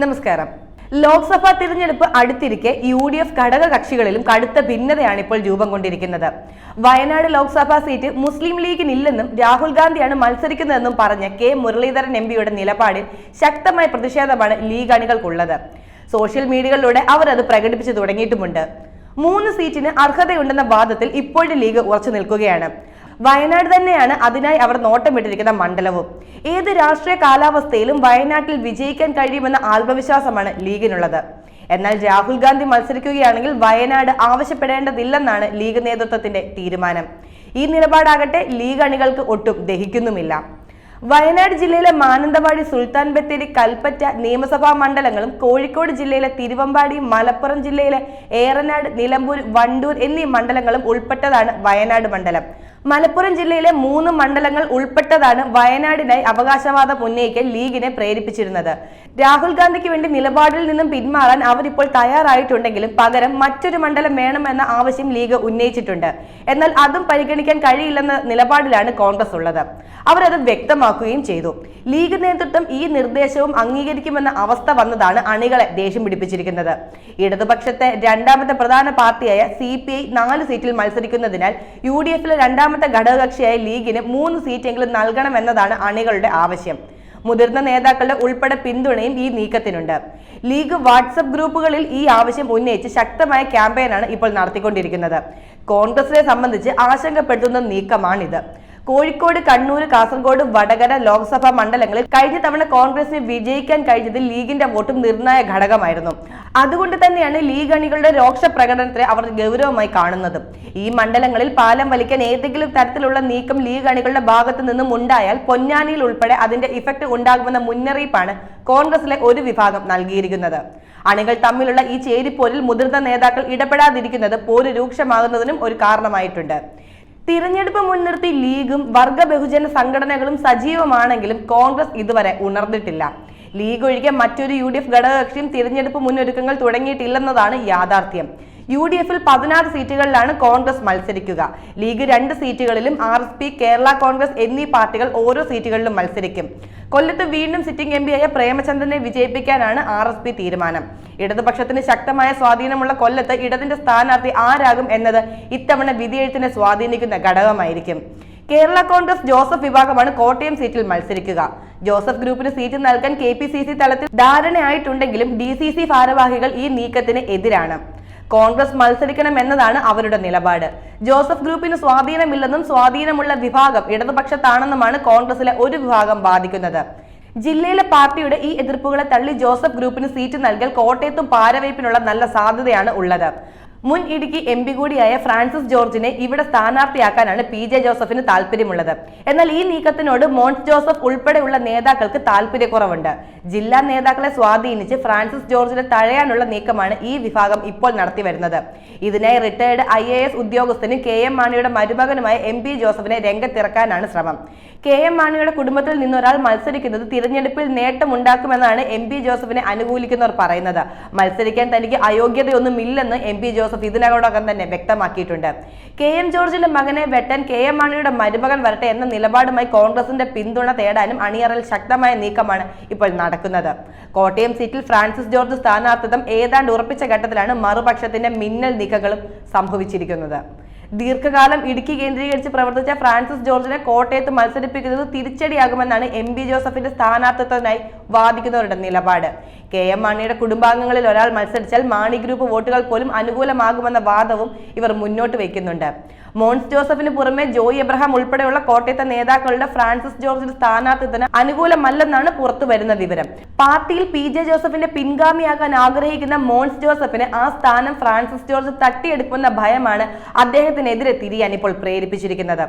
നമസ്കാരം. ലോക്സഭാ തിരഞ്ഞെടുപ്പ് അടുത്തിരിക്കെ U D F ഘടക കക്ഷികളിലും കടുത്ത ഭിന്നതയാണ് ഇപ്പോൾ രൂപം കൊണ്ടിരിക്കുന്നത്. വയനാട് ലോക്സഭാ സീറ്റ് മുസ്ലിം ലീഗിനില്ലെന്നും രാഹുൽ ഗാന്ധിയാണ് മത്സരിക്കുന്നതെന്നും പറഞ്ഞ കെ മുരളീധരൻ എം പിയുടെ നിലപാടിൽ ശക്തമായ പ്രതിഷേധമാണ് ലീഗ് അണികൾക്കുള്ളത്. സോഷ്യൽ മീഡിയകളിലൂടെ അവർ അത് പ്രകടിപ്പിച്ചു തുടങ്ങിയിട്ടുമുണ്ട്. മൂന്ന് സീറ്റിന് അർഹതയുണ്ടെന്ന വാദത്തിൽ ഇപ്പോഴും ലീഗ് ഉറച്ചു നിൽക്കുകയാണ്. വയനാട് തന്നെയാണ് അതിനായി അവർ നോട്ടമിട്ടിരിക്കുന്ന മണ്ഡലവും. ഏത് രാഷ്ട്രീയ കാലാവസ്ഥയിലും വയനാട്ടിൽ വിജയിക്കാൻ കഴിയുമെന്ന ആത്മവിശ്വാസമാണ് ലീഗിനുള്ളത്. എന്നാൽ രാഹുൽ ഗാന്ധി മത്സരിക്കുകയാണെങ്കിൽ വയനാട് ആവശ്യപ്പെടേണ്ടതില്ലെന്നാണ് ലീഗ് നേതൃത്വത്തിന്റെ തീരുമാനം. ഈ നിലപാടാകട്ടെ ലീഗ് അണികൾക്ക് ഒട്ടും ദഹിക്കുന്നുമില്ല. വയനാട് ജില്ലയിലെ മാനന്തവാടി സുൽത്താൻ ബത്തേരി കൽപ്പറ്റ നിയമസഭാ മണ്ഡലങ്ങളും കോഴിക്കോട് ജില്ലയിലെ തിരുവമ്പാടി മലപ്പുറം ജില്ലയിലെ ഏറനാട് നിലമ്പൂർ വണ്ടൂർ എന്നീ മണ്ഡലങ്ങളും ഉൾപ്പെട്ടതാണ് വയനാട് മണ്ഡലം. മലപ്പുറം ജില്ലയിലെ മൂന്ന് മണ്ഡലങ്ങൾ ഉൾപ്പെട്ടതാണ് വയനാടിനായി അവകാശവാദം ഉന്നയിക്കാൻ ലീഗിനെ പ്രേരിപ്പിച്ചിരുന്നത്. രാഹുൽ ഗാന്ധിക്ക് വേണ്ടി നിലപാടിൽ നിന്നും പിന്മാറാൻ അവരിപ്പോൾ തയ്യാറായിട്ടുണ്ടെങ്കിലും പകരം മറ്റൊരു മണ്ഡലം വേണമെന്ന ആവശ്യം ലീഗ് ഉന്നയിച്ചിട്ടുണ്ട്. എന്നാൽ അതും പരിഗണിക്കാൻ കഴിയില്ലെന്ന നിലപാടിലാണ് കോൺഗ്രസ് ഉള്ളത്. അവരത് വ്യക്തമാക്കുകയും ചെയ്തു. ലീഗ് നേതൃത്വം ഈ നിർദ്ദേശവും അംഗീകരിക്കുമെന്ന അവസ്ഥ വന്നതാണ് അണികളെ ദേഷ്യം പിടിപ്പിച്ചിരിക്കുന്നത്. ഇടതുപക്ഷത്തെ രണ്ടാമത്തെ പ്രധാന പാർട്ടിയായ സി പി ഐ നാല് സീറ്റിൽ മത്സരിക്കുന്നതിനാൽ യു ഡി എഫിലെ രണ്ടാമത്തെ ഘടകകക്ഷിയായ ലീഗിന് മൂന്ന് സീറ്റെങ്കിലും നൽകണമെന്നതാണ് അണികളുടെ ആവശ്യം. മുതിർന്ന നേതാക്കളുടെ ഉൾപ്പെടെ പിന്തുണയും ഈ നീക്കത്തിനുണ്ട്. ലീഗ് വാട്സപ്പ് ഗ്രൂപ്പുകളിൽ ഈ ആവശ്യം ഉന്നയിച്ച് ശക്തമായ ക്യാമ്പയിനാണ് ഇപ്പോൾ നടത്തിക്കൊണ്ടിരിക്കുന്നത്. കോൺഗ്രസിനെ സംബന്ധിച്ച് ആശങ്കപ്പെടുത്തുന്ന നീക്കമാണിത്. കോഴിക്കോട് കണ്ണൂർ കാസർഗോഡ് വടകര ലോക്സഭാ മണ്ഡലങ്ങളിൽ കഴിഞ്ഞ തവണ കോൺഗ്രസിന് വിജയിക്കാൻ കഴിഞ്ഞതിൽ ലീഗിന്റെ വോട്ടും നിർണായ ഘടകമായിരുന്നു. അതുകൊണ്ട് തന്നെയാണ് ലീഗ് അണികളുടെ രോക്ഷ പ്രകടനത്തെ അവർ ഗൗരവമായി കാണുന്നത്. ഈ മണ്ഡലങ്ങളിൽ പാലം വലിക്കാൻ ഏതെങ്കിലും തരത്തിലുള്ള നീക്കം ലീഗ് അണികളുടെ ഭാഗത്തു നിന്നും ഉണ്ടായാൽ പൊന്നാനിയിൽ ഉൾപ്പെടെ അതിന്റെ ഇഫക്റ്റ് ഉണ്ടാകുമെന്ന മുന്നറിയിപ്പാണ് കോൺഗ്രസിലെ ഒരു വിഭാഗം നൽകിയിരിക്കുന്നത്. അണികൾ തമ്മിലുള്ള ഈ ചേരിപ്പോരിൽ മുതിർന്ന നേതാക്കൾ ഇടപെടാതിരിക്കുന്നത് പോര് രൂക്ഷമാകുന്നതിനും ഒരു കാരണമായിട്ടുണ്ട്. തിരഞ്ഞെടുപ്പ് മുൻനിർത്തി ലീഗും വർഗ ബഹുജന സംഘടനകളും സജീവമാണെങ്കിലും കോൺഗ്രസ് ഇതുവരെ ഉണർന്നിട്ടില്ല. ലീഗ് ഒഴികെ മറ്റൊരു യു ഡി എഫ് ഘടകകക്ഷിയും തിരഞ്ഞെടുപ്പ് മുന്നൊരുക്കങ്ങൾ തുടങ്ങിയിട്ടില്ലെന്നതാണ് യാഥാർത്ഥ്യം. യു ഡി എഫിൽ പതിനാറ് സീറ്റുകളിലാണ് കോൺഗ്രസ് മത്സരിക്കുക. ലീഗ് രണ്ട് സീറ്റുകളിലും R S P Kerala Congress എന്നീ പാർട്ടികൾ ഓരോ സീറ്റുകളിലും മത്സരിക്കും. കൊല്ലത്ത് വീണ്ടും സിറ്റിംഗ് എം പിയായ പ്രേമചന്ദ്രനെ വിജയിപ്പിക്കാനാണ് ആർ എസ് പി തീരുമാനം. ഇടതുപക്ഷത്തിന് ശക്തമായ സ്വാധീനമുള്ള കൊല്ലത്ത് ഇടതിന്റെ സ്ഥാനാർത്ഥി ആരാകും എന്നത് ഇത്തവണ വിധിയെഴുത്തിനെ സ്വാധീനിക്കുന്ന ഘടകമായിരിക്കും. കേരള കോൺഗ്രസ് ജോസഫ് വിഭാഗമാണ് കോട്ടയം സീറ്റിൽ മത്സരിക്കുക. ജോസഫ് ഗ്രൂപ്പിന് സീറ്റ് നൽകാൻ കെ തലത്തിൽ ധാരണയായിട്ടുണ്ടെങ്കിലും ഡി ഭാരവാഹികൾ ഈ നീക്കത്തിന് എതിരാണ്. കോൺഗ്രസ് മത്സരിക്കണം എന്നതാണ് അവരുടെ നിലപാട്. ജോസഫ് ഗ്രൂപ്പിന് സ്വാധീനമില്ലെന്നും സ്വാധീനമുള്ള വിഭാഗം ഇടതുപക്ഷത്താണെന്നുമാണ് കോൺഗ്രസിലെ ഒരു വിഭാഗം വാദിക്കുന്നത്. ജില്ലയിലെ പാർട്ടിയുടെ ഈ എതിർപ്പുകളെ തള്ളി ജോസഫ് ഗ്രൂപ്പിന് സീറ്റ് നൽകൽ കോട്ടയത്തും പാരവയ്പിനുള്ള നല്ല സാധ്യതയാണ് ഉള്ളത്. മുൻ ഇടുക്കി എം പി കൂടിയായ ഫ്രാൻസിസ് ജോർജിനെ ഇവിടെ സ്ഥാനാർത്ഥിയാക്കാനാണ് പി ജെ ജോസഫിന് താല്പര്യമുള്ളത്. എന്നാൽ ഈ നീക്കത്തിനോട് മോൻസ് ജോസഫ് ഉൾപ്പെടെയുള്ള നേതാക്കൾക്ക് താല്പര്യക്കുറവുണ്ട്. ജില്ലാ നേതാക്കളെ സ്വാധീനിച്ച് ഫ്രാൻസിസ് ജോർജിനെ തഴയാനുള്ള നീക്കമാണ് ഈ വിഭാഗം ഇപ്പോൾ നടത്തി വരുന്നത്. ഇതിനായി റിട്ടയർഡ് ഐ എ എസ് ഉദ്യോഗസ്ഥനും കെ എം മാണിയുടെ മരുമകനുമായ എം പി ജോസഫിനെ രംഗത്തിറക്കാനാണ് ശ്രമം. കെ എം മാണിയുടെ കുടുംബത്തിൽ നിന്നൊരാൾ മത്സരിക്കുന്നത് തിരഞ്ഞെടുപ്പിൽ നേട്ടമുണ്ടാക്കുമെന്നാണ് എം പി ജോസഫിനെ അനുകൂലിക്കുന്നവർ പറയുന്നത്. മത്സരിക്കാൻ തനിക്ക് അയോഗ്യതയൊന്നുമില്ലെന്ന് എം പി ജോസഫ് ഇതിനകം തന്നെ വ്യക്തമാക്കിയിട്ടുണ്ട്. കെ എം ജോർജിന്റെ മകനെ വെട്ടൻ കെ എം മാണിയുടെ മരുമകൻ വരട്ടെ എന്ന നിലപാടുമായി കോൺഗ്രസിന്റെ പിന്തുണ തേടാനും അണിയറൽ ശക്തമായ നീക്കമാണ് ഇപ്പോൾ നടക്കുന്നത്. കോട്ടയം സീറ്റിൽ ഫ്രാൻസിസ് ജോർജ് സ്ഥാനാർത്ഥിത്വം ഏതാണ്ട് ഉറപ്പിച്ച ഘട്ടത്തിലാണ് മറുപക്ഷത്തിന്റെ മിന്നൽ നീക്കങ്ങളും സംഭവിച്ചിരിക്കുന്നത്. ദീർഘകാലം ഇടുക്കി കേന്ദ്രീകരിച്ച് പ്രവർത്തിച്ച ഫ്രാൻസിസ് ജോർജിനെ കോട്ടയത്ത് മത്സരിപ്പിക്കുന്നത് തിരിച്ചടിയാകുമെന്നാണ് എം ബി ജോസഫിന്റെ സ്ഥാനാർത്ഥിത്വത്തിനായി വാദിക്കുന്നവരുടെ നിലപാട്. കെ എം മാണിയുടെ കുടുംബാംഗങ്ങളിൽ ഒരാൾ മത്സരിച്ചാൽ മാണി ഗ്രൂപ്പ് വോട്ടുകൾ പോലും അനുകൂലമാകുമെന്ന വാദവും ഇവർ മുന്നോട്ട് വയ്ക്കുന്നുണ്ട്. മോൺസ് ജോസഫിന് പുറമെ ജോയി എബ്രഹാം ഉൾപ്പെടെയുള്ള കോട്ടയത്തെ നേതാക്കളുടെ ഫ്രാൻസിസ് ജോർജിന്റെ സ്ഥാനാർത്ഥിത്വത്തിന് അനുകൂലമല്ലെന്നാണ് പുറത്തു വരുന്ന വിവരം. പാർട്ടിയിൽ പി ജെ ജോസഫിന്റെ പിൻഗാമിയാകാൻ ആഗ്രഹിക്കുന്ന മോൺസ് ജോസഫിന് ആ സ്ഥാനം ഫ്രാൻസിസ് ജോർജ് തട്ടിയെടുക്കുമെന്ന ഭയമാണ് അദ്ദേഹത്തിനെതിരെ തിരിയാൻ ഇപ്പോൾ പ്രേരിപ്പിച്ചിരിക്കുന്നത്.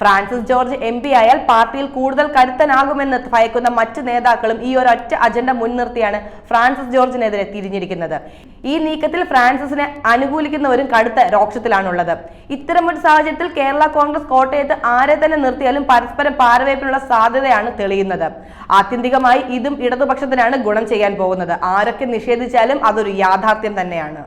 ഫ്രാൻസിസ് ജോർജ് എം പി ആയാൽ പാർട്ടിയിൽ കൂടുതൽ കരുത്തനാകുമെന്ന് ഭയക്കുന്ന മറ്റ് നേതാക്കളും ഈ ഒരൊറ്റ അജണ്ട മുൻനിർത്തിയാണ് ഫ്രാൻസിസ് ജോർജിനെതിരെ തിരിഞ്ഞിരിക്കുന്നത്. ഈ നീക്കത്തിൽ ഫ്രാൻസിസിനെ അനുകൂലിക്കുന്നവരും കടുത്ത രോക്ഷത്തിലാണുള്ളത്. ഇത്തരമൊരു സാഹചര്യത്തിൽ കേരള കോൺഗ്രസ് കോട്ടയത്ത് ആരെ തന്നെ നിർത്തിയാലും പരസ്പരം പാരവേപ്പിനുള്ള സാധ്യതയാണ് തെളിയുന്നത്. ആത്യന്തികമായി ഇതും ഇടതുപക്ഷത്തിനാണ് ഗുണം ചെയ്യാൻ പോകുന്നത്. ആരൊക്കെ നിഷേധിച്ചാലും അതൊരു യാഥാർത്ഥ്യം തന്നെയാണ്.